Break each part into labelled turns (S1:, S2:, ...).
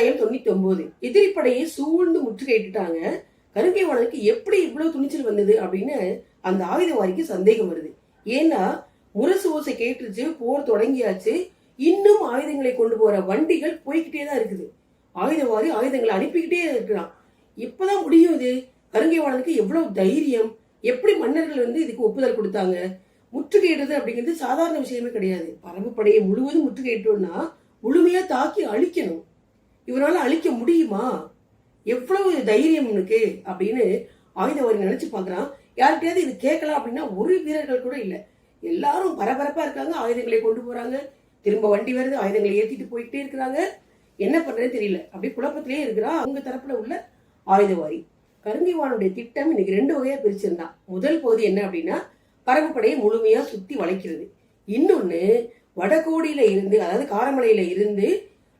S1: அத்தியாயம் தொண்ணூத்தி ஒன்பது எதிரிப்படையை சூழ்ந்து முற்றுகையிட்டுட்டாங்க கருங்கை வாணனுக்கு எப்படி இவ்வளவு துணிச்சல் வந்தது அப்படின்னு அந்த ஆயுதவாரிக்கு சந்தேகம் வருது ஏன்னா முரசு ஓசை கேட்டுருச்சு போர் தொடங்கியாச்சு இன்னும் ஆயுதங்களை கொண்டு போற வண்டிகள் போய்கிட்டே தான் இருக்குது ஆயுதவாரி ஆயுதங்களை அனுப்பிக்கிட்டே இருக்கிறான் இப்பதான் முடியும் இது கருங்கை வாணனுக்கு எவ்வளவு தைரியம் எப்படி மன்னர்கள் வந்து இதுக்கு ஒப்புதல் கொடுத்தாங்க முற்றுகையிடுறது அப்படிங்கிறது சாதாரண விஷயமே கிடையாது பரம்பு படையை முழுவதும் முற்றுகையிட்டோம்னா முழுமையா தாக்கி அழிக்கணும் இவரால் அழிக்க முடியுமா எவ்வளவு தைரியம் இவனுக்கு அப்படின்னு ஆயுதவாரி நினைச்சு பார்க்குறான் யார்கிட்டயாவது இது கேட்கலாம் அப்படின்னா ஒரு வீரர்கள் கூட இல்லை எல்லாரும் பரபரப்பாக இருக்காங்க ஆயுதங்களை கொண்டு போகிறாங்க திரும்ப வண்டி வருது ஆயுதங்களை ஏற்றிட்டு போயிட்டே இருக்கிறாங்க என்ன பண்ணுறதுன்னு தெரியல அப்படியே குழப்பத்திலே இருக்கிறா அவங்க தரப்பில் உள்ள ஆயுதவாரி கருங்கிவானுடைய திட்டம் இன்னைக்கு ரெண்டு வகையாக பிரிச்சிருந்தான் முதல் பகுதி என்ன அப்படின்னா பரம்படையை முழுமையாக சுற்றி வளைக்கிறது இன்னொன்று வடகோடியில் இருந்து அதாவது காரமலையில் இருந்து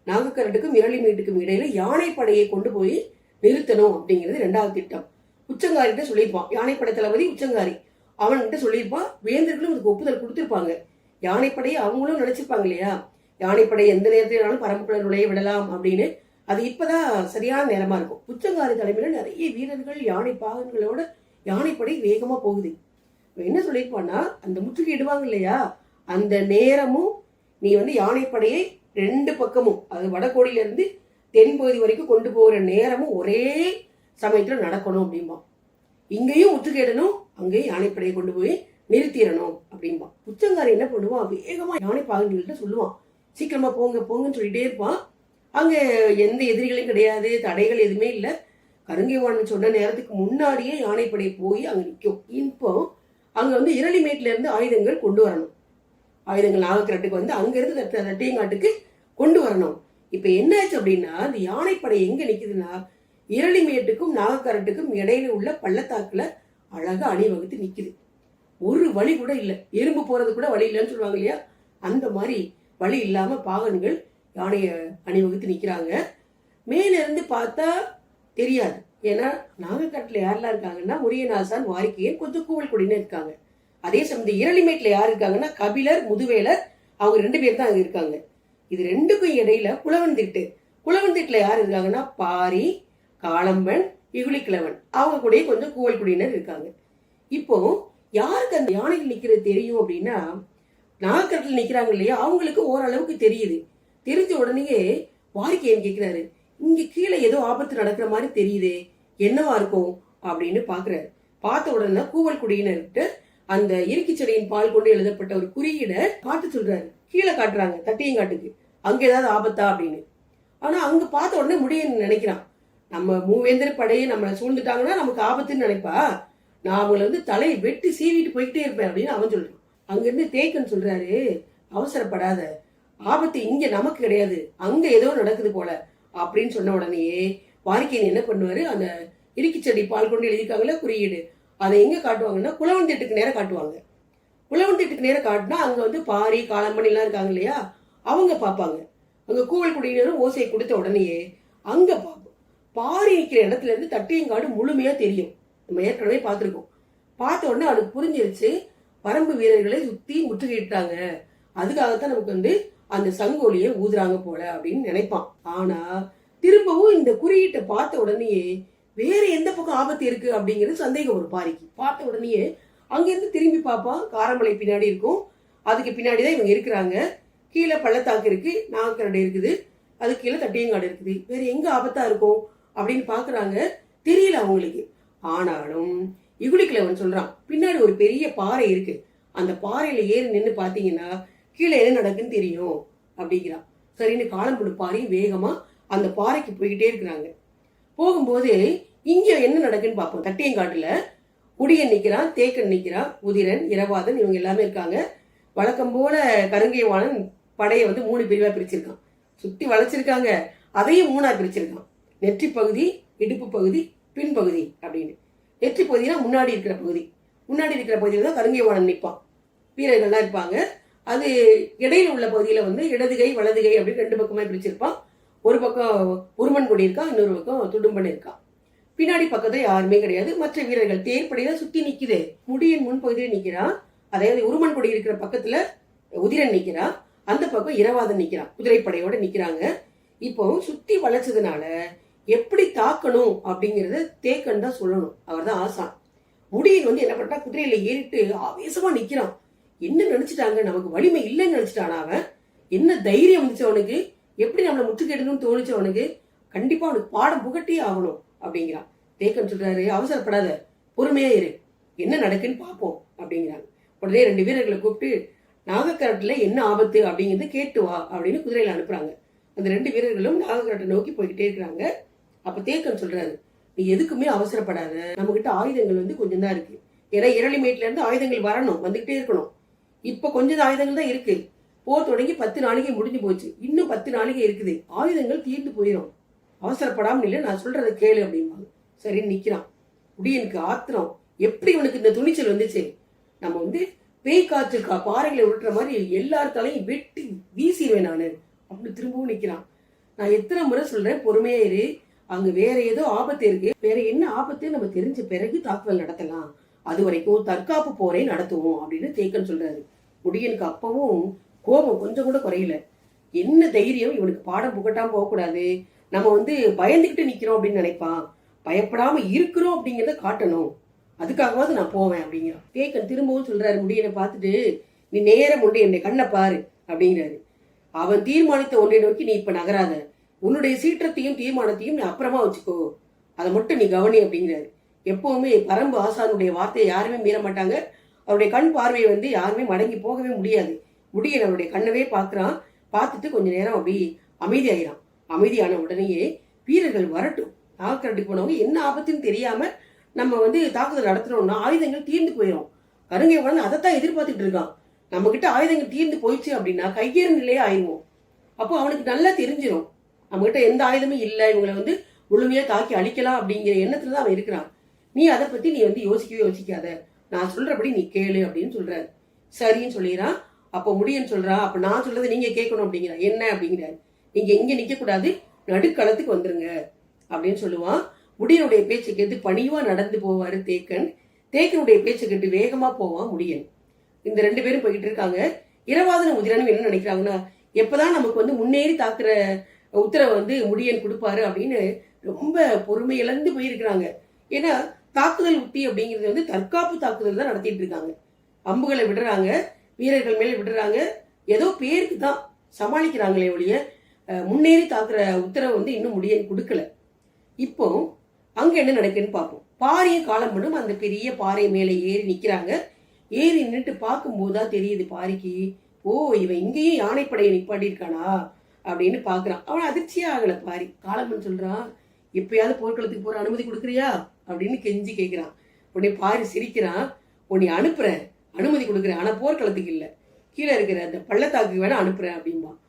S1: நாகக்கரட்டுக்கும் மீட்டுக்கும் இடையில யானைப்படையை கொண்டு போய் நிறுத்தணும் அப்படிங்கிறது ரெண்டாவது திட்டம் உச்சங்காரிட்ட சொல்லியிருப்பான் யானைப்படை தளபதி உச்சங்காரி அவன்கிட்ட சொல்லியிருப்பான் வேந்தர்களும் இதுக்கு ஒப்புதல் கொடுத்துருப்பாங்க யானைப்படையை அவங்களும் நினைச்சிருப்பாங்க இல்லையா யானைப்படை எந்த நேரத்திலும் பரம்பரை நுழைய விடலாம் அப்படின்னு அது இப்பதான் சரியான நேரமா இருக்கும் உச்சங்காரி தலைமையில நிறைய வீரர்கள் யானை பாகன்களோட யானைப்படை வேகமா போகுது என்ன சொல்லியிருப்பான்னா அந்த முற்றுகை இடுவாங்க இல்லையா அந்த நேரமும் நீ வந்து யானைப்படையை ரெண்டு பக்கமும் அது வடகோடியிலேருந்து தென்பகுதி வரைக்கும் கொண்டு போகிற நேரமும் ஒரே சமயத்தில் நடக்கணும் அப்படிம்பா இங்கேயும் முற்றுகேடணும் அங்கேயும் யானைப்படையை கொண்டு போய் நிறுத்திடணும் அப்படின்பா புச்சங்காரன் என்ன பண்ணுவான் வேகமாக யானை பாகங்கள்கிட்ட சொல்லுவான் சீக்கிரமாக போங்க போங்கன்னு சொல்லிட்டே இருப்பான் அங்கே எந்த எதிரிகளும் கிடையாது தடைகள் எதுவுமே இல்லை கருங்கைவாணன் சொன்ன நேரத்துக்கு முன்னாடியே யானைப்படை போய் அங்கே நிற்கும் இப்போ அங்கே வந்து இருந்து ஆயுதங்கள் கொண்டு வரணும் ஆயுதங்கள் நாகக்கரட்டுக்கு வந்து அங்கிருந்து தட்டியங்காட்டுக்கு கொண்டு வரணும் இப்போ ஆச்சு அப்படின்னா அந்த யானைப்படை எங்கே நிக்குதுன்னா இரளிமேட்டுக்கும் நாகக்கரட்டுக்கும் இடையில உள்ள பள்ளத்தாக்கில் அழகாக அணிவகுத்து நிக்குது ஒரு வழி கூட இல்லை எறும்பு போறது கூட வழி இல்லைன்னு சொல்லுவாங்க இல்லையா அந்த மாதிரி வழி இல்லாமல் பாகன்கள் யானையை அணிவகுத்து நிற்கிறாங்க இருந்து பார்த்தா தெரியாது ஏன்னா நாகக்கரட்டுல யாரெல்லாம் இருக்காங்கன்னா முரியநாசான் வாரிக்கையன் கொஞ்சம் கூவல் குடின்னு இருக்காங்க அதே சமயம் இந்த இரளிமேட்டில் யார் இருக்காங்கன்னா கபிலர் முதுவேலர் அவங்க ரெண்டு பேர் தான் இருக்காங்க இது ரெண்டுக்கும் இடையில குளவன் திட்டு குளவன் திட்டுல யார் இருக்காங்கன்னா பாரி காளம்பன் இகுலிக்கிழவன் அவங்க கூட கொஞ்சம் கூவல் குடியினர் இருக்காங்க இப்போ யாருக்கு அந்த யானைகள் நிக்கிறது தெரியும் அப்படின்னா நாகக்கரத்தில் நிக்கிறாங்க இல்லையா அவங்களுக்கு ஓரளவுக்கு தெரியுது தெரிஞ்ச உடனே என் கேட்கிறாரு இங்க கீழே ஏதோ ஆபத்து நடக்கிற மாதிரி தெரியுது என்னவா இருக்கும் அப்படின்னு பாக்குறாரு பார்த்த உடனே கூவல் குடியினர்கிட்ட அந்த இறுக்கி செடியின் பால் கொண்டு எழுதப்பட்ட ஒரு குறியீடை காட்டு சொல்றாரு கீழே காட்டுறாங்க தட்டியங்காட்டுக்கு அங்க ஏதாவது ஆபத்தா அப்படின்னு ஆனா அங்க பார்த்த உடனே முடியும்னு நினைக்கிறான் நம்ம மூவேந்தர் படையை நம்மளை சூழ்ந்துட்டாங்கன்னா நமக்கு ஆபத்துன்னு நினைப்பா நான் அவங்களை வந்து தலையை வெட்டி சீவிட்டு போய்கிட்டே இருப்பேன் அப்படின்னு அவன் சொல்றான் அங்கிருந்து தேக்கன் சொல்றாரு அவசரப்படாத ஆபத்து இங்க நமக்கு கிடையாது அங்க ஏதோ நடக்குது போல அப்படின்னு சொன்ன உடனேயே வாரிக்கையன் என்ன பண்ணுவாரு அந்த இறுக்கி செடி பால் கொண்டு எழுதியிருக்காங்களே குறியீடு அதை எங்கே காட்டுவாங்கன்னா குளவன் திட்டுக்கு நேரம் காட்டுவாங்க குளவன் திட்டுக்கு நேரம் காட்டினா அங்கே வந்து பாரி காலம்பணிலாம் இருக்காங்க இல்லையா அவங்க பார்ப்பாங்க அங்கே கூவல் குடியினரும் ஓசையை கொடுத்த உடனேயே அங்கே பார்ப்போம் பாரி நிற்கிற இடத்துல இருந்து தட்டியங்காடு முழுமையாக தெரியும் நம்ம ஏற்கனவே பார்த்துருக்கோம் பார்த்த உடனே அது புரிஞ்சிருச்சு பரம்பு வீரர்களை சுற்றி முற்றுகையிட்டாங்க அதுக்காகத்தான் நமக்கு வந்து அந்த சங்கோலியை ஊதுறாங்க போல அப்படின்னு நினைப்பான் ஆனா திரும்பவும் இந்த குறியீட்டை பார்த்த உடனேயே வேறு எந்த பக்கம் ஆபத்து இருக்குது அப்படிங்கிறது சந்தேகம் ஒரு பாரிக்கு பார்த்த உடனேயே அங்கேருந்து திரும்பி பார்ப்பா காரமலை பின்னாடி இருக்கும் அதுக்கு பின்னாடி தான் இவங்க இருக்கிறாங்க கீழே பள்ளத்தாக்கு இருக்குது நாகக்கரடை இருக்குது அது கீழே தட்டியங்காடு இருக்குது வேறு எங்கே ஆபத்தாக இருக்கும் அப்படின்னு பார்க்குறாங்க தெரியல அவங்களுக்கு ஆனாலும் இகுலிக்கிழவன் சொல்கிறான் பின்னாடி ஒரு பெரிய பாறை இருக்குது அந்த பாறையில் ஏறி நின்று பார்த்தீங்கன்னா கீழே என்ன நடக்குன்னு தெரியும் அப்படிங்கிறான் சரின்னு காலம் பாறையும் வேகமாக அந்த பாறைக்கு போய்கிட்டே இருக்கிறாங்க போகும்போது இங்கே என்ன நடக்குன்னு பார்ப்போம் தட்டியங்காட்டுல குடியன் நிற்கிறான் தேக்கன் நிற்கிறான் உதிரன் இரவாதன் இவங்க எல்லாமே இருக்காங்க வழக்கம் போல கருங்கைவாணன் படையை வந்து மூணு பிரிவாக பிரிச்சிருக்கான் சுற்றி வளைச்சிருக்காங்க அதையும் மூணா பிரிச்சிருக்கான் நெற்றி பகுதி இடுப்பு பகுதி பின்பகுதி அப்படின்னு நெற்றி பகுதினா முன்னாடி இருக்கிற பகுதி முன்னாடி இருக்கிற பகுதியில் தான் கருங்கைவாணன் நிற்பான் வீரர்கள்லாம் இருப்பாங்க அது இடையில உள்ள பகுதியில் வந்து இடதுகை வலதுகை அப்படின்னு ரெண்டு பக்கமாக பிரிச்சிருப்பான் ஒரு பக்கம் உருமன் கொடி இருக்கான் இன்னொரு பக்கம் துடும்பன் இருக்கான் பின்னாடி பக்கத்துல யாருமே கிடையாது மற்ற வீரர்கள் தேர்ப்படையில சுத்தி நிக்குது முடியின் முன்பகுதியில் நிக்கிறான் அதாவது உருமன் கொடி இருக்கிற பக்கத்துல உதிரன் நிக்கிறான் அந்த பக்கம் இரவாதன் நிக்கிறான் குதிரைப்படையோட நிக்கிறாங்க இப்போ சுத்தி வளைச்சதுனால எப்படி தாக்கணும் அப்படிங்கறத தேக்கன் தான் சொல்லணும் அவர் தான் ஆசான் முடியன் வந்து என்ன பண்றா குதிரையில ஏறிட்டு ஆவேசமா நிக்கிறான் என்ன நினைச்சிட்டாங்க நமக்கு வலிமை இல்லைன்னு நினைச்சிட்டானா அவன் என்ன தைரியம் வந்துச்சு அவனுக்கு எப்படி நம்மளை முற்றுகையிடணும்னு தோணுச்சு அவனுக்கு கண்டிப்பா அவனுக்கு பாடம் புகட்டியே ஆகணும் அப்படிங்கிறான் தேக்கன் சொல்றாரு அவசரப்படாத பொறுமையா இரு என்ன நடக்குன்னு பார்ப்போம் அப்படிங்கிறாங்க உடனே ரெண்டு வீரர்களை கூப்பிட்டு நாகக்கரட்டில் என்ன ஆபத்து அப்படிங்கிறது கேட்டு வா அப்படின்னு குதிரையில் அனுப்புறாங்க அந்த ரெண்டு வீரர்களும் நாகக்கரட்டை நோக்கி போய்கிட்டே இருக்கிறாங்க அப்ப தேக்கன் சொல்றாரு நீ எதுக்குமே அவசரப்படாத நம்ம கிட்ட ஆயுதங்கள் வந்து கொஞ்சம் தான் இருக்கு ஏன்னா இரளிமேட்ல இருந்து ஆயுதங்கள் வரணும் வந்துகிட்டே இருக்கணும் இப்ப கொஞ்சம் ஆயுதங்கள் தான் இருக்கு போர் தொடங்கி பத்து நாளைக்கு முடிஞ்சு போச்சு இன்னும் பத்து நாளைக்கு இருக்குது ஆயுதங்கள் தீர்ந்து போயிடும் அவசரப்படாமல் இல்லை நான் சொல்கிறத கேளு அப்படிம்பாங்க சரி நிற்கிறான் உடி எனக்கு ஆத்திரம் எப்படி இவனுக்கு இந்த துணிச்சல் வந்துச்சு நம்ம வந்து பேய் காற்றுக்கா பாறைகளை உருட்டுற மாதிரி எல்லாத்தாலையும் வெட்டி வீசிடுவேன் நான் அப்படின்னு திரும்பவும் நிற்கிறான் நான் எத்தனை முறை சொல்கிறேன் பொறுமையாக இரு அங்கே வேற ஏதோ ஆபத்து இருக்கு வேற என்ன ஆபத்து நம்ம தெரிஞ்ச பிறகு தாக்குதல் நடத்தலாம் அது வரைக்கும் தற்காப்பு போரை நடத்துவோம் அப்படின்னு தேக்கன் சொல்றாரு முடியனுக்கு அப்பவும் கோபம் கொஞ்சம் கூட குறையல என்ன தைரியம் இவனுக்கு பாடம் புகட்டாம போகக்கூடாது நம்ம வந்து பயந்துக்கிட்டு நிற்கிறோம் அப்படின்னு நினைப்பான் பயப்படாமல் இருக்கிறோம் அப்படிங்கிறத காட்டணும் அதுக்காகவாது நான் போவேன் அப்படிங்கிறான் தேக்கன் திரும்பவும் சொல்கிறாரு முடியனை பார்த்துட்டு நீ நேரம் உண்டு என்னை கண்ணை பாரு அப்படிங்கிறாரு அவன் தீர்மானித்த ஒன்றை நோக்கி நீ இப்போ நகராத உன்னுடைய சீற்றத்தையும் தீர்மானத்தையும் நீ அப்புறமா வச்சுக்கோ அதை மட்டும் நீ கவனி அப்படிங்கிறாரு எப்பவுமே பரம்பு ஆசானுடைய வார்த்தையை யாருமே மீற மாட்டாங்க அவருடைய கண் பார்வையை வந்து யாருமே மடங்கி போகவே முடியாது முடியன் அவருடைய கண்ணவே பார்க்குறான் பார்த்துட்டு கொஞ்ச நேரம் அப்படி அமைதியாயிரான் அமைதியான உடனேயே வீரர்கள் வரட்டும் தாக்குறதுக்கு போனவங்க என்ன ஆபத்துன்னு தெரியாம நம்ம வந்து தாக்குதல் நடத்துறோம்னா ஆயுதங்கள் தீர்ந்து போயிடும் கருங்கை உடனே அதைத்தான் எதிர்பார்த்துட்டு இருக்கான் நம்ம கிட்ட ஆயுதங்கள் தீர்ந்து போயிடுச்சு அப்படின்னா கையேறு நிலையே ஆயிடுவோம் அப்போ அவனுக்கு நல்லா தெரிஞ்சிடும் நம்ம கிட்ட எந்த ஆயுதமும் இல்லை இவங்களை வந்து முழுமையா தாக்கி அழிக்கலாம் அப்படிங்கிற எண்ணத்துல தான் அவன் இருக்கிறான் நீ அதை பத்தி நீ வந்து யோசிக்கவே யோசிக்காத நான் சொல்றபடி நீ கேளு அப்படின்னு சொல்றாரு சரின்னு சொல்லிடுறான் அப்போ முடியும்னு சொல்றான் அப்போ நான் சொல்றதை நீங்க கேட்கணும் அப்படிங்கிற என்ன அப்படிங்கிறாரு நீங்க இங்க நிக்க கூடாது நடுக்களத்துக்கு வந்துருங்க அப்படின்னு சொல்லுவான் முடியனுடைய பேச்சை கேட்டு பணிவா நடந்து போவாரு தேக்கன் தேக்கனுடைய பேச்சை கேட்டு வேகமா போவான் முடியன் இந்த ரெண்டு பேரும் போயிட்டு இருக்காங்க இரவாதன உதிரனும் என்ன நினைக்கிறாங்கன்னா எப்பதான் நமக்கு வந்து முன்னேறி தாக்குற உத்தரவை வந்து முடியன் கொடுப்பாரு அப்படின்னு ரொம்ப பொறுமை இழந்து போயிருக்கிறாங்க ஏன்னா தாக்குதல் உத்தி அப்படிங்கிறது வந்து தற்காப்பு தாக்குதல் தான் நடத்திட்டு இருக்காங்க அம்புகளை விடுறாங்க வீரர்கள் மேலே விடுறாங்க ஏதோ பேருக்கு தான் சமாளிக்கிறாங்களே ஒழிய முன்னேறி தாக்குற உத்தரவு வந்து இன்னும் முடிய கொடுக்கல இப்போ அங்க என்ன நடக்குதுன்னு பார்ப்போம் பாறையை காலம் பண்ணும் அந்த பெரிய பாறை மேலே ஏறி நிக்கிறாங்க ஏறி நின்றுட்டு பார்க்கும்போது தான் தெரியுது பாரிக்கு ஓ இவன் இங்கேயும் யானைப்படையை நிப்பாட்டியிருக்கானா அப்படின்னு பார்க்குறான் அவன் அதிர்ச்சியே ஆகலை பாரி காலம்மன் சொல்கிறான் எப்பயாவது போர்க்களத்துக்கு போகிற அனுமதி கொடுக்குறியா அப்படின்னு கெஞ்சி கேட்குறான் உடனே பாரி சிரிக்கிறான் உன்னை அனுப்புகிறேன் அனுமதி கொடுக்குறேன் ஆனால் போர்க்களத்துக்கு இல்லை கீழே இருக்கிற அந்த பள்ளத்தாக்கு வேணால் அனுப்புகிறேன் அப்படிம்பான்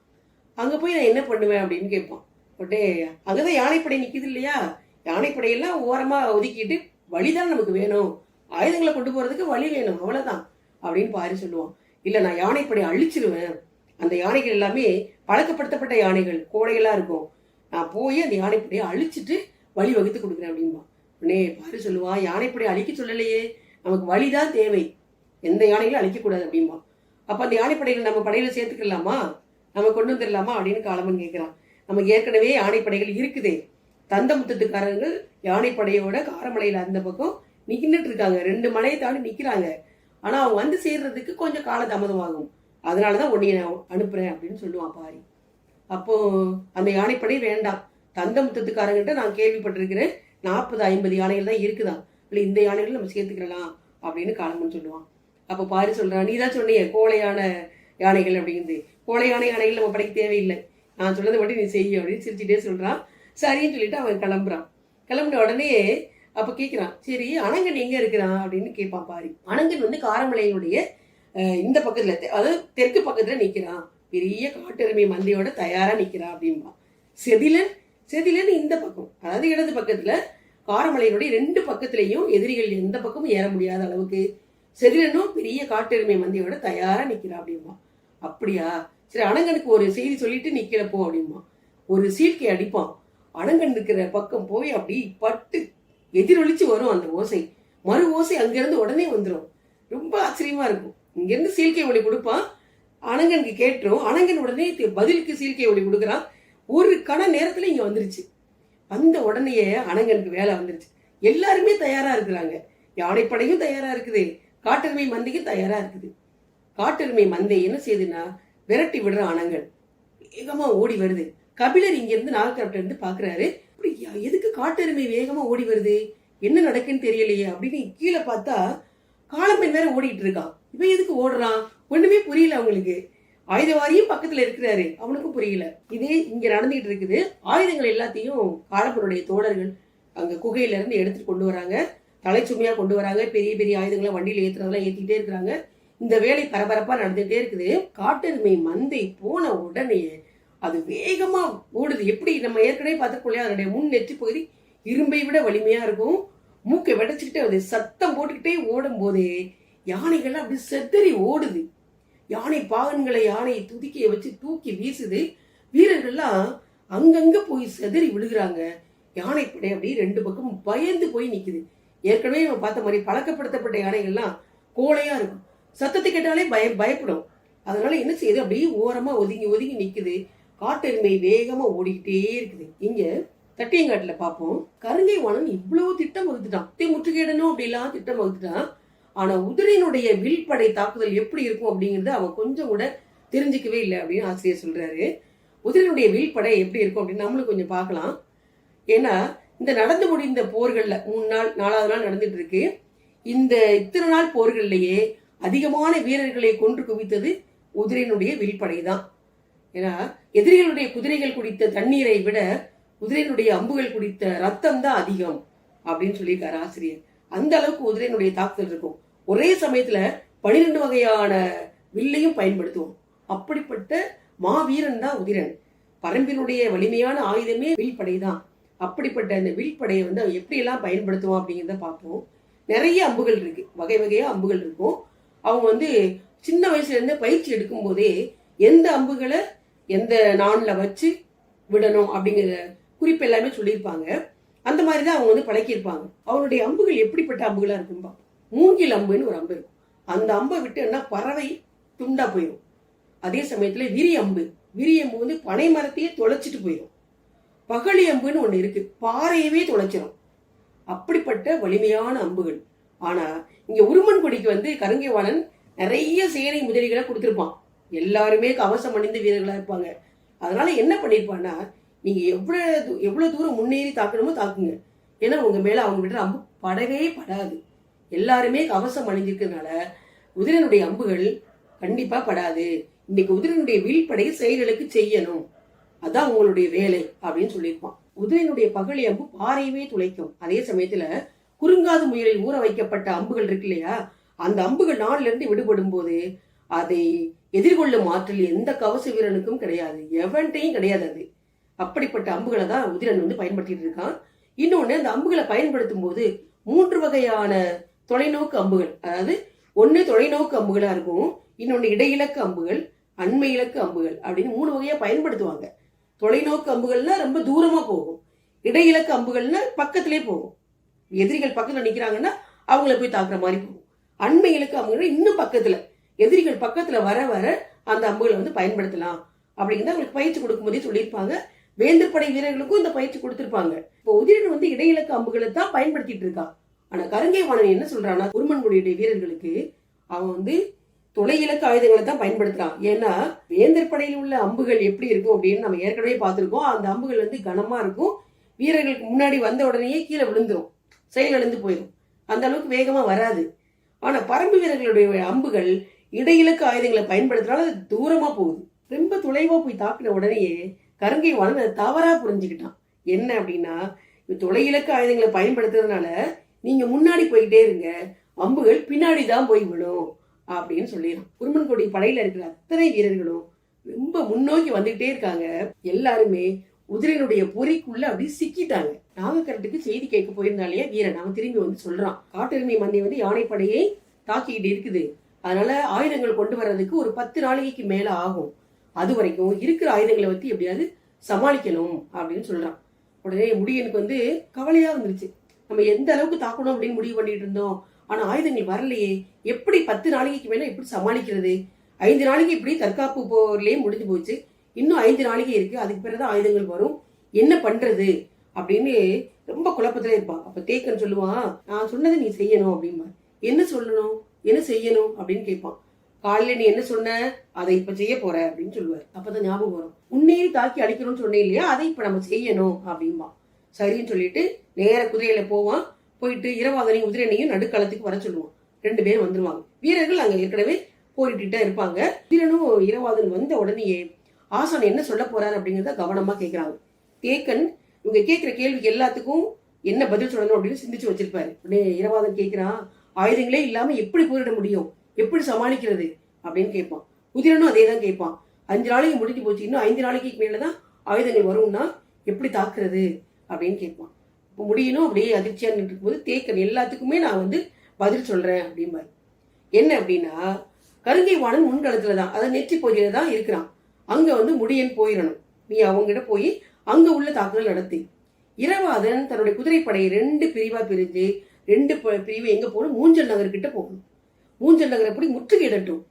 S1: அங்கே போய் நான் என்ன பண்ணுவேன் அப்படின்னு கேட்பான் அப்படியே அங்கே தான் யானைப்படை நிற்கிது இல்லையா யானைப்படையெல்லாம் ஓரமாக ஒதுக்கிட்டு வழிதான் நமக்கு வேணும் ஆயுதங்களை கொண்டு போகிறதுக்கு வழி வேணும் அவ்வளோதான் அப்படின்னு பாரு சொல்லுவான் இல்லை நான் யானைப்படை அழிச்சிருவேன் அந்த யானைகள் எல்லாமே பழக்கப்படுத்தப்பட்ட யானைகள் கோடைகளா இருக்கும் நான் போய் அந்த யானைப்படையை அழிச்சிட்டு வழி வகுத்து கொடுக்குறேன் அப்படின்பா உடனே பாரு சொல்லுவான் யானைப்படை அழிக்க சொல்லலையே நமக்கு வழிதான் தேவை எந்த யானைகளும் அழிக்கக்கூடாது அப்படின்பா அப்போ அந்த யானைப்படைகள் நம்ம படையில் சேர்த்துக்கலாமா நம்ம கொண்டு வந்துடலாமா அப்படின்னு காலமன் கேட்குறான் நம்ம ஏற்கனவே யானைப்படைகள் இருக்குதே தந்த முத்தத்துக்காரர்கள் யானைப்படையோட காரமலையில் அந்த பக்கம் நின்றுட்டு இருக்காங்க ரெண்டு மலையை தாண்டி நிற்கிறாங்க ஆனால் அவங்க வந்து சேர்றதுக்கு கொஞ்சம் கால தாமதமாகும் அதனால தான் உன்னைய நான் அனுப்புகிறேன் அப்படின்னு சொல்லுவான் பாரி அப்போ அந்த யானைப்படை வேண்டாம் தந்த முத்தத்துக்காரங்கிட்ட நான் கேள்விப்பட்டிருக்கிறேன் நாற்பது ஐம்பது யானைகள் தான் இருக்குதான் இல்லை இந்த யானைகள் நம்ம சேர்த்துக்கலாம் அப்படின்னு காலமன் சொல்லுவான் அப்போ பாரி சொல்றான் நீ தான் சொன்னியே கோழையான யானைகள் அப்படிங்கிறது கோழை யானை யானைகள் நம்ம படைக்க தேவையில்லை நான் சொன்னதை மட்டும் நீ செய்ய அப்படின்னு சிரிச்சுட்டே சொல்கிறான் சரின்னு சொல்லிட்டு அவன் கிளம்புறான் கிளம்புன உடனே அப்போ கேட்குறான் சரி அனங்கன் எங்கே இருக்கிறான் அப்படின்னு கேட்பான் பாரி அனங்கன் வந்து காரமலையினுடைய இந்த பக்கத்தில் அதாவது தெற்கு பக்கத்தில் நிற்கிறான் பெரிய காட்டெருமை மந்தையோட தயாராக நிற்கிறான் அப்படின்பான் செதிலன் செதிலன் இந்த பக்கம் அதாவது இடது பக்கத்தில் காரமலையினுடைய ரெண்டு பக்கத்துலேயும் எதிரிகள் எந்த பக்கமும் ஏற முடியாத அளவுக்கு செதிலனும் பெரிய காட்டுரிமை மந்தையோட தயாராக நிற்கிறா அப்படிம்பா அப்படியா சரி அனங்கனுக்கு ஒரு செய்தி சொல்லிட்டு நீ கீழே போ அப்படிமா ஒரு சீட்கை அடிப்பான் அனங்கன் இருக்கிற பக்கம் போய் அப்படி பட்டு எதிரொலிச்சு வரும் அந்த ஓசை மறு ஓசை அங்கேருந்து உடனே வந்துடும் ரொம்ப ஆச்சரியமா இருக்கும் இங்கேருந்து சீல்கை ஒளி கொடுப்பான் அனங்கனுக்கு கேட்டுரும் அனங்கன் உடனே பதிலுக்கு சீல்கை ஒளி கொடுக்குறான் ஒரு கண நேரத்தில் இங்கே வந்துருச்சு வந்த உடனேயே அனங்கனுக்கு வேலை வந்துருச்சு எல்லாருமே தயாராக இருக்கிறாங்க யானைப்படையும் தயாராக இருக்குது காட்டுமை மந்தையும் தயாராக இருக்குது காட்டெருமை மந்தை என்ன செய்யுதுன்னா விரட்டி விடுற ஆனங்கள் வேகமா ஓடி வருது கபிலர் இங்கிருந்து நாகக்கரப்ட இருந்து பாக்குறாரு எதுக்கு காட்டெருமை வேகமா ஓடி வருது என்ன நடக்குன்னு தெரியலையே அப்படின்னு கீழே பார்த்தா காலம்பெண் வேற ஓடிட்டு இருக்கான் இவன் எதுக்கு ஓடுறான் ஒண்ணுமே புரியல அவங்களுக்கு ஆயுதவாரியும் பக்கத்துல இருக்கிறாரு அவனுக்கும் புரியல இதே இங்க நடந்துகிட்டு இருக்குது ஆயுதங்கள் எல்லாத்தையும் காலப்பருடைய தோழர்கள் அங்க குகையில இருந்து எடுத்துட்டு கொண்டு வராங்க தலை சுமையா கொண்டு வராங்க பெரிய பெரிய ஆயுதங்களை வண்டியில ஏத்துறதெல்லாம் ஏத்திக்கிட்டே இருக்கிறாங்க இந்த வேலை பரபரப்பாக நடந்துகிட்டே இருக்குது காட்டெருமை மந்தை போன உடனே அது வேகமாக ஓடுது எப்படி நம்ம ஏற்கனவே பார்த்துக்கொள்ளே அதனுடைய முன் நெற்றி பகுதி இரும்பை விட வலிமையாக இருக்கும் மூக்கை வெடைச்சிக்கிட்டே வருது சத்தம் போட்டுக்கிட்டே ஓடும் போதே யானைகள் அப்படி செத்தறி ஓடுது யானை பாகன்களை யானை துதிக்கிய வச்சு தூக்கி வீசுது வீரர்கள்லாம் அங்கங்கே போய் செதறி விழுகிறாங்க யானைப்படை அப்படி ரெண்டு பக்கமும் பயந்து போய் நிற்குது ஏற்கனவே நம்ம பார்த்த மாதிரி பழக்கப்படுத்தப்பட்ட யானைகள்லாம் கோழையாக இருக்கும் சத்தத்தை கேட்டாலே பய பயப்படும் அதனால என்ன செய்யுது அப்படியே ஓரமாக ஒதுங்கி ஒதுங்கி நிற்குது காட்டெருமை வேகமாக ஓடிக்கிட்டே இருக்குது இங்கே தட்டியங்காட்டில் பார்ப்போம் கருங்கை வனம் இவ்வளவு திட்டம் வகுத்துட்டான் தே முற்றுகேடணும் அப்படிலாம் திட்டம் வகுத்துட்டான் ஆனால் உதிரையினுடைய வில் படை தாக்குதல் எப்படி இருக்கும் அப்படிங்கிறது அவன் கொஞ்சம் கூட தெரிஞ்சிக்கவே இல்லை அப்படின்னு ஆசிரியர் சொல்கிறாரு உதிரையினுடைய வில்படை எப்படி இருக்கும் அப்படின்னு நம்மளும் கொஞ்சம் பார்க்கலாம் ஏன்னா இந்த நடந்து முடிந்த போர்களில் மூணு நாள் நாலாவது நாள் நடந்துட்டு இருக்கு இந்த இத்தனை நாள் போர்கள்லையே அதிகமான வீரர்களை கொன்று குவித்தது குதிரையினுடைய வில்படை தான் ஏன்னா எதிரிகளுடைய குதிரைகள் குடித்த தண்ணீரை விட குதிரையினுடைய அம்புகள் குடித்த ரத்தம் தான் அதிகம் அப்படின்னு சொல்லியிருக்காரு ஆசிரியர் அந்த அளவுக்கு குதிரையினுடைய தாக்குதல் இருக்கும் ஒரே சமயத்துல பனிரெண்டு வகையான வில்லையும் பயன்படுத்துவோம் அப்படிப்பட்ட மாவீரன் தான் உதிரன் பரம்பினுடைய வலிமையான ஆயுதமே வில்படை தான் அப்படிப்பட்ட அந்த வில்படையை வந்து எப்படி எல்லாம் பயன்படுத்துவோம் அப்படிங்கிறத பார்ப்போம் நிறைய அம்புகள் இருக்கு வகை வகையா அம்புகள் இருக்கும் அவங்க வந்து சின்ன வயசுலேருந்தே பயிற்சி எடுக்கும் போதே எந்த அம்புகளை எந்த நானில் வச்சு விடணும் அப்படிங்கிற குறிப்பு எல்லாமே சொல்லியிருப்பாங்க அந்த மாதிரி தான் அவங்க வந்து பழக்கியிருப்பாங்க அவருடைய அம்புகள் எப்படிப்பட்ட அம்புகளாக இருக்கும்பா மூங்கில் அம்புன்னு ஒரு அம்பு இருக்கும் அந்த அம்பை விட்டுன்னா பறவை துண்டா போயிடும் அதே சமயத்தில் விரி அம்பு விரி அம்பு வந்து பனை மரத்தையே தொலைச்சிட்டு போயிடும் பகழி அம்புன்னு ஒன்று இருக்கு பாறையவே தொலைச்சிடும் அப்படிப்பட்ட வலிமையான அம்புகள் ஆனா இங்க உருமன் கொடிக்கு வந்து கருங்கைவாளன் நிறைய சேனை முதலிகளை கொடுத்துருப்பான் எல்லாருமே கவசம் அணிந்த வீரர்களா இருப்பாங்க அதனால என்ன பண்ணிருப்பான்னா நீங்க எவ்வளவு எவ்வளவு தூரம் முன்னேறி தாக்கணுமோ தாக்குங்க ஏன்னா உங்க மேல அவங்க விட அம்பு படவே படாது எல்லாருமே கவசம் அணிஞ்சிருக்கனால உதிரனுடைய அம்புகள் கண்டிப்பா படாது இன்னைக்கு உதிரனுடைய வீழ்படையை செயல்களுக்கு செய்யணும் அதான் உங்களுடைய வேலை அப்படின்னு சொல்லியிருப்பான் உதிரனுடைய பகலி அம்பு பாறையவே துளைக்கும் அதே சமயத்துல குறுங்காது முயலில் ஊற வைக்கப்பட்ட அம்புகள் இருக்கு இல்லையா அந்த அம்புகள் நாளிலிருந்து விடுபடும் போது அதை எதிர்கொள்ளும் ஆற்றல் எந்த கவச வீரனுக்கும் கிடையாது எவன்ட்டையும் கிடையாது அது அப்படிப்பட்ட அம்புகளை தான் உதிரன் வந்து பயன்படுத்திட்டு இருக்கான் இன்னொன்று அந்த அம்புகளை பயன்படுத்தும் போது மூன்று வகையான தொலைநோக்கு அம்புகள் அதாவது ஒன்று தொலைநோக்கு அம்புகளாக இருக்கும் இன்னொன்று இடையிலக்கு அம்புகள் அண்மை இலக்கு அம்புகள் அப்படின்னு மூணு வகையாக பயன்படுத்துவாங்க தொலைநோக்கு அம்புகள்னா ரொம்ப தூரமாக போகும் இடையிலக்கு அம்புகள்னா பக்கத்திலே போகும் எதிரிகள் பக்கத்தில் நிற்கிறாங்கன்னா அவங்கள போய் தாக்குற மாதிரி போகும் அண்மை இலக்கு அவங்க இன்னும் பக்கத்தில் எதிரிகள் பக்கத்தில் வர வர அந்த அம்புகளை வந்து பயன்படுத்தலாம் அப்படிங்கிறத அவங்களுக்கு பயிற்சி கொடுக்கும்போதே சொல்லியிருப்பாங்க வேந்தர் படை வீரர்களுக்கும் இந்த பயிற்சி கொடுத்துருப்பாங்க இப்போ உதிரன் வந்து இடையிலக்கு அம்புகளை தான் பயன்படுத்திட்டு இருக்கான் ஆனா கருங்கை வாணன் என்ன சொல்றான்னா குடியுடைய வீரர்களுக்கு அவன் வந்து தொலை இலக்கு ஆயுதங்களை தான் பயன்படுத்துறான் ஏன்னா வேந்தர் படையில் உள்ள அம்புகள் எப்படி இருக்கும் அப்படின்னு நம்ம ஏற்கனவே பார்த்துருக்கோம் அந்த அம்புகள் வந்து கனமா இருக்கும் வீரர்களுக்கு முன்னாடி வந்த உடனேயே கீழே விழுந்துரும் செயலிழந்து போயிடும் அந்த அளவுக்கு வேகமாக வராது ஆனால் பரம்பு வீரர்களுடைய அம்புகள் இடையிலக்கு ஆயுதங்களை பயன்படுத்தினாலும் அது தூரமாக போகுது ரொம்ப துளைவாக போய் தாக்கின உடனேயே கருங்கை வாழ்ந்து அதை தவறாக புரிஞ்சுக்கிட்டான் என்ன அப்படின்னா தொலை இலக்கு ஆயுதங்களை பயன்படுத்துறதுனால நீங்க முன்னாடி போய்கிட்டே இருங்க அம்புகள் பின்னாடி தான் போய் விடும் அப்படின்னு சொல்லிடுறான் குருமன் கொடி படையில இருக்கிற அத்தனை வீரர்களும் ரொம்ப முன்னோக்கி வந்துகிட்டே இருக்காங்க எல்லாருமே உதிரனுடைய பொறிக்குள்ள அப்படி சிக்கிட்டாங்க நாகக்கரட்டுக்கு செய்தி கேட்க போயிருந்தாலேயே வீரன் அவன் திரும்பி வந்து சொல்றான் காட்டெருமை மந்தை வந்து யானைப்படையை தாக்கிக்கிட்டு இருக்குது அதனால ஆயுதங்கள் கொண்டு வர்றதுக்கு ஒரு பத்து நாளைக்கு மேல ஆகும் அது வரைக்கும் இருக்கிற ஆயுதங்களை வச்சு எப்படியாவது சமாளிக்கணும் அப்படின்னு சொல்றான் உடனே முடியனுக்கு வந்து கவலையா இருந்துச்சு நம்ம எந்த அளவுக்கு தாக்கணும் அப்படின்னு முடிவு பண்ணிட்டு இருந்தோம் ஆனா ஆயுதங்கள் வரலையே எப்படி பத்து நாளைக்கு மேல எப்படி சமாளிக்கிறது ஐந்து நாளைக்கு இப்படி தற்காப்பு போர்லயே முடிஞ்சு போச்சு இன்னும் ஐந்து நாளைக்கு இருக்கு அதுக்கு பிறகுதான் ஆயுதங்கள் வரும் என்ன பண்றது அப்படின்னு ரொம்ப குழப்பத்துல இருப்பான் அப்ப தேக்கன் சொல்லுவான் நான் சொன்னதை நீ செய்யணும் அப்படிம்பா என்ன சொல்லணும் என்ன செய்யணும் அப்படின்னு கேட்பான் காலையில நீ என்ன சொன்ன அதை இப்ப செய்ய போற அப்படின்னு சொல்லுவாரு அப்பதான் ஞாபகம் வரும் உன்னையே தாக்கி அடிக்கணும்னு சொன்னே இல்லையா அதை இப்ப நம்ம செய்யணும் அப்படின்பா சரின்னு சொல்லிட்டு நேர குதிரையில போவான் போயிட்டு இரவாதனையும் உதிரனையும் நடுக்களத்துக்கு வர சொல்லுவான் ரெண்டு பேரும் வந்துருவாங்க வீரர்கள் அங்க ஏற்கனவே போயிட்டு இருப்பாங்க வீரனும் இரவாதன் வந்த உடனேயே ஆசான் என்ன சொல்ல போறாரு அப்படிங்கறத கவனமா கேக்குறாங்க தேக்கன் இவங்க கேட்குற கேள்விக்கு எல்லாத்துக்கும் என்ன பதில் சொல்லணும் அப்படின்னு சிந்திச்சு வச்சிருப்பாரு உடனே இரவாதன் கேட்கிறான் ஆயுதங்களே இல்லாம எப்படி போரிட முடியும் எப்படி சமாளிக்கிறது அப்படின்னு கேட்பான் உதிரனும் அதே தான் கேட்பான் அஞ்சு நாளைக்கு முடிஞ்சு போச்சு இன்னும் ஐந்து நாளைக்கு மேலே தான் ஆயுதங்கள் வரும்னா எப்படி தாக்குறது அப்படின்னு கேட்பான் இப்போ முடியணும் அப்படியே அதிர்ச்சியாக போது தேக்கன் எல்லாத்துக்குமே நான் வந்து பதில் சொல்கிறேன் அப்படிம்பாரு என்ன அப்படின்னா கருங்கை வாணன் முன்களத்துலதான் தான் அதாவது நெற்றி பொதியில தான் இருக்கிறான் அங்கே வந்து முடியன் போயிடணும் நீ அவங்ககிட்ட போய் அங்கு உள்ள தாக்குதல் நடத்தி இரவாதன் தன்னுடைய குதிரைப்படையை ரெண்டு பிரிவா பிரிஞ்சு ரெண்டு பிரிவு எங்க போகணும் மூஞ்சல் நகர்கிட்ட போகணும் மூஞ்சல் நகர் எப்படி முற்றுகையிடட்டும்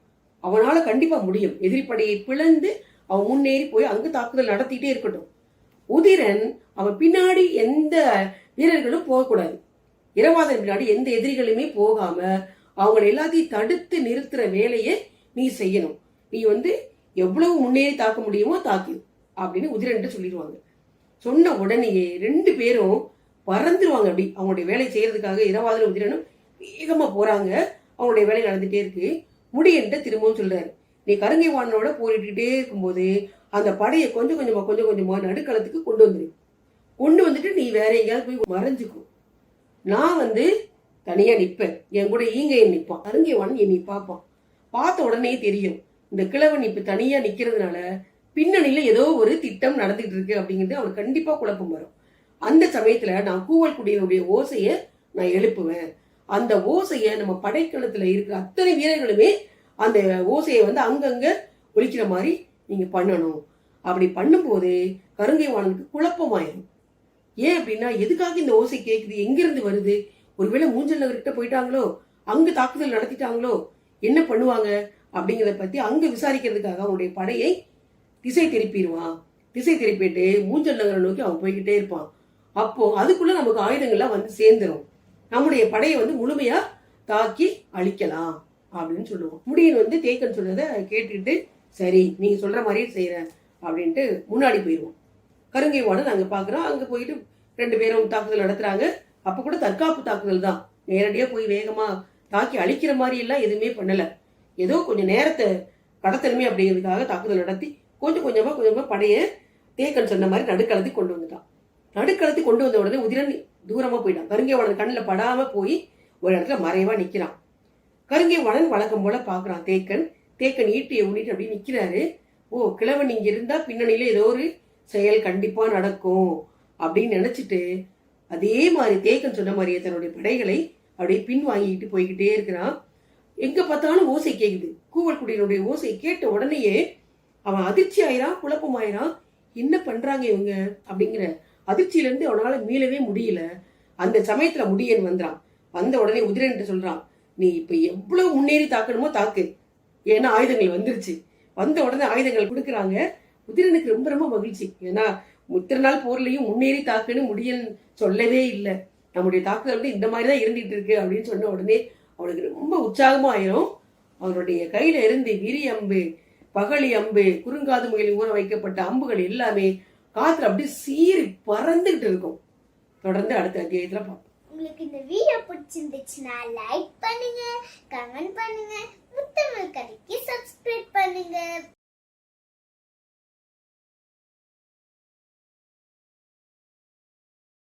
S1: அவனால கண்டிப்பா முடியும் எதிரிப்படையை பிளந்து அவன் முன்னேறி போய் அங்கு தாக்குதல் நடத்திட்டே இருக்கட்டும் உதிரன் அவன் பின்னாடி எந்த வீரர்களும் போகக்கூடாது இரவாதன் பின்னாடி எந்த எதிரிகளுமே போகாம அவங்களை எல்லாத்தையும் தடுத்து நிறுத்துற வேலையை நீ செய்யணும் நீ வந்து எவ்வளவு முன்னேறி தாக்க முடியுமோ தாக்கியும் அப்படின்னு உதிரன்ட்டு சொல்லிடுவாங்க சொன்ன உடனேயே ரெண்டு பேரும் பறந்துருவாங்க அப்படி அவங்களுடைய வேலை செய்யறதுக்காக இரவாதிரி உதிரனும் வேகமாக போகிறாங்க அவங்களுடைய வேலை நடந்துகிட்டே இருக்கு முடியன்ட்டு திரும்பவும் சொல்றாரு நீ கருங்கை வானோட போரிட்டுக்கிட்டே இருக்கும்போது அந்த படையை கொஞ்சம் கொஞ்சமாக கொஞ்சம் கொஞ்சமாக நடுக்களத்துக்கு கொண்டு வந்துரு கொண்டு வந்துட்டு நீ வேற எங்கேயாவது போய் மறைஞ்சிக்கும் நான் வந்து தனியாக நிற்பேன் என் கூட ஈங்க என் நிற்பான் கருங்கை வானன் என்னை பார்ப்பான் பார்த்த உடனே தெரியும் இந்த கிழவன் இப்போ தனியாக நிற்கிறதுனால பின்னணியில் ஏதோ ஒரு திட்டம் நடந்துட்டு இருக்கு அப்படிங்கிறது அவனுக்கு கண்டிப்பாக குழப்பம் வரும் அந்த சமயத்தில் நான் கூவல் குடியினுடைய ஓசையை நான் எழுப்புவேன் அந்த ஓசையை நம்ம படைக்களத்தில் இருக்கிற அத்தனை வீரர்களுமே அந்த ஓசையை வந்து அங்கங்கே ஒழிக்கிற மாதிரி நீங்கள் பண்ணணும் அப்படி பண்ணும்போது கருங்கை வாணனுக்கு குழப்பமாயிடும் ஏன் அப்படின்னா எதுக்காக இந்த ஓசை கேட்குது எங்கேருந்து வருது ஒருவேளை மூஞ்சல் நகர்கிட்ட போயிட்டாங்களோ அங்கே தாக்குதல் நடத்திட்டாங்களோ என்ன பண்ணுவாங்க அப்படிங்கிறத பற்றி அங்கே விசாரிக்கிறதுக்காக அவனுடைய படையை திசை திருப்பிடுவான் திசை திருப்பிட்டு மூஞ்சல் நகரை நோக்கி அவன் போய்கிட்டே இருப்பான் அப்போ அதுக்குள்ள நமக்கு ஆயுதங்கள்லாம் வந்து சேர்ந்துடும் நம்முடைய படையை வந்து முழுமையா தாக்கி அழிக்கலாம் அப்படின்னு சொல்லுவோம் முடியன் வந்து தேக்கன் சொன்னதை கேட்டுக்கிட்டு சரி நீங்க சொல்ற மாதிரியே செய்யற அப்படின்ட்டு முன்னாடி போயிடுவோம் கருங்கை வாட நாங்க பாக்குறோம் அங்க போயிட்டு ரெண்டு பேரும் தாக்குதல் நடத்துறாங்க அப்ப கூட தற்காப்பு தாக்குதல் தான் நேரடியா போய் வேகமா தாக்கி அழிக்கிற மாதிரி எல்லாம் எதுவுமே பண்ணல ஏதோ கொஞ்சம் நேரத்தை கடத்தலுமே அப்படிங்கிறதுக்காக தாக்குதல் நடத்தி கொஞ்சம் கொஞ்சமாக கொஞ்சமாக படையை தேக்கன் சொன்ன மாதிரி நடுக்களத்துக்கு கொண்டு வந்துட்டான் நடுக்களத்துக்கு கொண்டு வந்த உடனே உதிரன் தூரமாக போயிட்டான் வளன் கண்ணில் படாமல் போய் ஒரு இடத்துல மறைவாக நிற்கிறான் வளன் வழக்கம் போல் பார்க்குறான் தேக்கன் தேக்கன் ஈட்டியை உன்னிட்டு அப்படி நிற்கிறாரு ஓ கிழவன் இங்கே இருந்தால் பின்னணியில் ஏதோ ஒரு செயல் கண்டிப்பாக நடக்கும் அப்படின்னு நினச்சிட்டு அதே மாதிரி தேக்கன் சொன்ன மாதிரியே தன்னுடைய படைகளை அப்படியே பின் வாங்கிக்கிட்டு போய்கிட்டே இருக்கிறான் எங்கே பார்த்தாலும் ஓசை கேட்குது கூவல்குடியினுடைய ஓசை கேட்ட உடனேயே அவன் அதிர்ச்சி ஆயிரான் குழப்பம் ஆயிரான் என்ன பண்றாங்க இவங்க அப்படிங்கிற அதிர்ச்சியிலேருந்து அவனால மீளவே முடியல அந்த சமயத்துல முடியன் வந்துறான் வந்த உடனே உதிரன்ட்டு சொல்றான் நீ இப்ப எவ்வளவு முன்னேறி தாக்கணுமோ தாக்கு ஏன்னா ஆயுதங்கள் வந்துருச்சு வந்த உடனே ஆயுதங்கள் கொடுக்குறாங்க உதிரனுக்கு ரொம்ப ரொம்ப மகிழ்ச்சி ஏன்னா இத்தனை நாள் போர்லையும் முன்னேறி தாக்குன்னு முடியன் சொல்லவே இல்லை நம்முடைய தாக்குதல் வந்து இந்த மாதிரி தான் இருந்துட்டு இருக்கு அப்படின்னு சொன்ன உடனே அவனுக்கு ரொம்ப உற்சாகமும் ஆயிரும் அவனுடைய கையில இருந்து விரியம்பு பகழி அம்பு குறுங்காது முயலில் ஊற வைக்கப்பட்ட அம்புகள் எல்லாமே காத்துல அப்படியே சீறி பறந்துகிட்டு இருக்கும் தொடர்ந்து அடுத்த அத்தியாயத்துல பார்ப்போம் உங்களுக்கு இந்த வீடியோ பிடிச்சிருந்துச்சுன்னா லைக் பண்ணுங்க கமெண்ட் பண்ணுங்க முத்தமிழ் கதைக்கு சப்ஸ்கிரைப் பண்ணுங்க